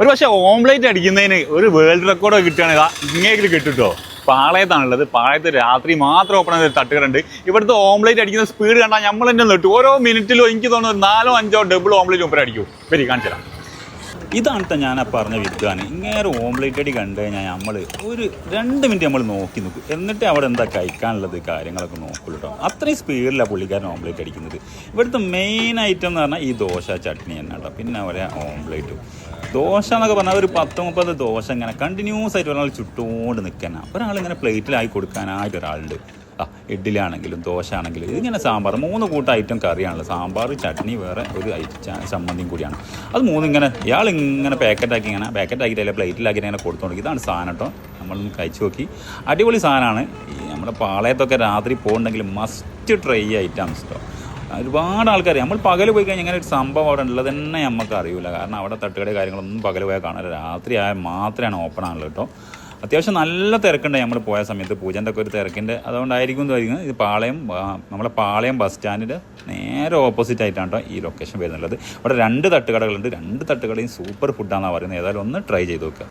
ഒരു പക്ഷേ ഓംലേറ്റ് അടിക്കുന്നതിന് ഒരു വേൾഡ് റെക്കോർഡ് കിട്ടുകയാണെങ്കിൽ ഇങ്ങേക്ക് കിട്ടുട്ടോ. പാളയത്താണുള്ളത്. പാളയത്ത് രാത്രി മാത്രം ഓപ്പൺ ചെയ്ത തട്ടുകടുണ്ട് ഇവിടുത്തെ ഓംലേറ്റ് അടിക്കുന്ന സ്പീഡ് കണ്ടാൽ നമ്മൾ തന്നെ നിട്ടു ഓരോ മിനിറ്റിലും എനിക്ക് തോന്നുന്നു നാലോ അഞ്ചോ ഡബിൾ ഓംലേറ്റ് ഒപ്പം അടിക്കും വരി കാണിച്ചു തരാം ഇതാണ് ഞാൻ ആ പറഞ്ഞ വിദ്വാന് ഇങ്ങനെ ഓംലേറ്റ് അടി കണ്ടു കഴിഞ്ഞാൽ നമ്മൾ ഒരു രണ്ട് മിനിറ്റ് നമ്മൾ നോക്കി നിൽക്കും എന്നിട്ട് അവിടെ എന്താ കഴിക്കാനുള്ളത് കാര്യങ്ങളൊക്കെ നോക്കുള്ളൂ കേട്ടോ അത്രയും സ്പീഡിലാണ് പുള്ളിക്കാരൻ ഓംലേറ്റ് അടിക്കുന്നത്. ഇവിടുത്തെ മെയിൻ ഐറ്റം എന്ന് പറഞ്ഞാൽ ഈ ദോശ ചട്നി തന്നെ കേട്ടോ പിന്നെ അവരെ ഓംലേറ്റും ദോശ എന്നൊക്കെ പറഞ്ഞാൽ ഒരു പത്ത് മുപ്പത് ദോശ ഇങ്ങനെ കണ്ടിന്യൂസ് ആയിട്ട് ഒരാൾ ചുട്ടുകൊണ്ട് നിൽക്കാനാണ് ഒരാളിങ്ങനെ പ്ലേറ്റിലായി കൊടുക്കാനായിട്ട് ഒരാളുണ്ട്. ആ ഇഡ്ഡലിയാണെങ്കിലും ദോശ ആണെങ്കിലും ഇതിങ്ങനെ സാമ്പാർ. മൂന്ന് കൂട്ട ഐറ്റം കറിയാണല്ലോ സാമ്പാർ ചട്നി വേറെ ഒരു ചമ്മന്തിയും കൂടിയാണ്. അത് മൂന്നിങ്ങനെ ഇയാൾ ഇങ്ങനെ പാക്കറ്റാക്കി ഇങ്ങനെ പാക്കറ്റാക്കിയിട്ട് അല്ലെങ്കിൽ പ്ലേറ്റിലാക്കി ഇങ്ങനെ കൊടുത്തോണ്ട് ഇതാണ് സാധനം കേട്ടോ. നമ്മൾ കഴിച്ചു നോക്കി. അടിപൊളി സാധനമാണ്. നമ്മുടെ പാളയത്തൊക്കെ രാത്രി പോകുന്നുണ്ടെങ്കിൽ മസ്റ്റ് ട്രൈ ഐറ്റംസ് കേട്ടോ ഒരുപാട് ആൾക്കാർ നമ്മൾ പകൽ പോയി കഴിഞ്ഞാൽ ഇങ്ങനെ ഒരു സംഭവം അവിടെ ഉള്ളത് തന്നെ നമുക്ക് അറിയില്ല കാരണം അവിടെ തട്ടുകട കാര്യങ്ങളൊന്നും പകൽ പോയാൽ കാണില്ല രാത്രി ആയാൽ മാത്രമാണ് ഓപ്പൺ ആണല്ലോ കേട്ടോ. അത്യാവശ്യം നല്ല തിരക്കുണ്ട് നമ്മൾ പോയ സമയത്ത്. പൂജന്റെ ഒക്കെ ഒരു തിരക്കുണ്ട് അതുകൊണ്ടായിരിക്കും ഇതായിരിക്കും ഇത് പാളയം നമ്മളെ പാളയം ബസ് സ്റ്റാൻഡിന്റെ നേരെ ഓപ്പോസിറ്റ് ആയിട്ടാണ് കേട്ടോ ഈ ലൊക്കേഷൻ വരുന്നുള്ളത് അവിടെ രണ്ട് തട്ടുകടകളുണ്ട്. രണ്ട് തട്ടുകടയും സൂപ്പർ ഫുഡാണെന്നാണ് പറയുന്നത്. ഏതായാലും ഒന്ന് ട്രൈ ചെയ്ത് നോക്കുക